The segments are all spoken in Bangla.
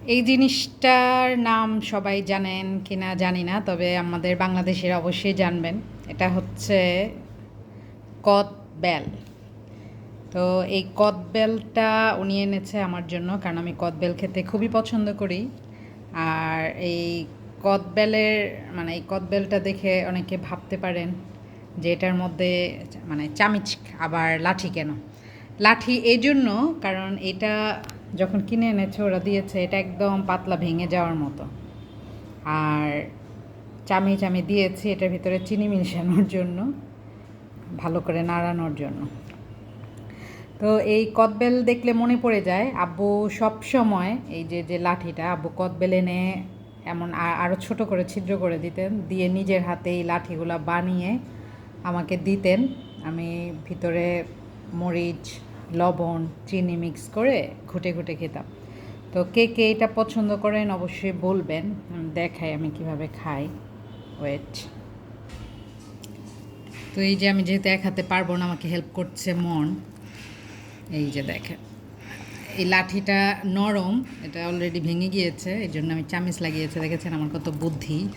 এই জিনিসটার নাম সবাই জানেন কি না জানি না, তবে আমাদের বাংলাদেশের অবশ্যই জানবেন। এটা হচ্ছে কদবেল। তো এই কদবেলটা উনি এনেছে আমার জন্য, কারণ আমি কদবেল খেতে খুবই পছন্দ করি। আর এই কদবেলের মানে এই কদবেলটা দেখে অনেকে ভাবতে পারেন যে এটার মধ্যে মানে চামিচ আবার লাঠি কেন? লাঠি এই জন্য কারণ এটা যখন কিনে এনেছে, ওরা দিয়েছে, এটা একদম পাতলা ভেঙে যাওয়ার মতো। আর চামিচ আমি দিয়েছি, এটার ভিতরে চিনি মিশানোর জন্য, ভালো করে নাড়ানোর জন্য। তো এই কদবেল দেখলে মনে পড়ে যায়, আব্বু সব সময়, এই যে যে লাঠিটা, আব্বু কদবেল এনে এমন আ- আরও ছোট করে, ছিদ্র করে দিতেন, দিয়ে নিজের হাতে এই লাঠিগুলো বানিয়ে আমাকে দিতেন। আমি ভিতরে মরিচ লবণ, চিনি মিক্স করে ঘুটে ঘুটে খেতাম। তো কে কে এটা পছন্দ করেন অবশ্যই বলবেন। দেখাই আমি কীভাবে খাই। ওয়েট তো এই যে আমি যেহেতু এক হাতে পারব না, আমাকে হেল্প করছে মন। এই যে দেখেন। এই লাঠিটা নরম, এটা অলরেডি ভেঙে গিয়েছে, এই জন্য আমি চামিচ লাগিয়েছে। দেখেছেন আমার কত বুদ্ধি?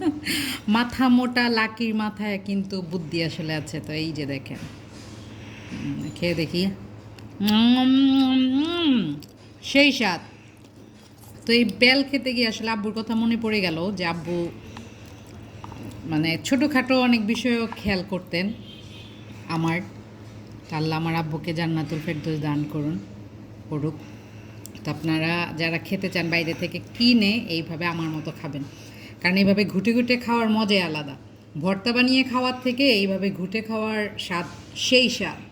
মাথা মোটা, লাকির মাথায় কিন্তু বুদ্ধি আসলে আছে। তো এই যে দেখেন। খেয়ে দেখি। সেই স্বাদ। তো এই বেল খেতে গিয়ে আসলে আব্বুর কথা মনে পড়ে গেল যে আব্বু মানে ছোটোখাটো অনেক বিষয়ও খেয়াল করতেন আমার। আল্লাহ আমার আব্বুকে জান্নাতুল ফেরদৌস দান করুন, করুক। তো আপনারা যারা খেতে চান বাইরে থেকে কিনে এইভাবে আমার মতো খাবেন। কারণ এইভাবে ঘুটে ঘুটে খাওয়ার মজাই আলাদা। ভর্তা বানিয়ে খাওয়ার থেকে এইভাবে ঘুটে খাওয়ার স্বাদ সেই স্বাদ।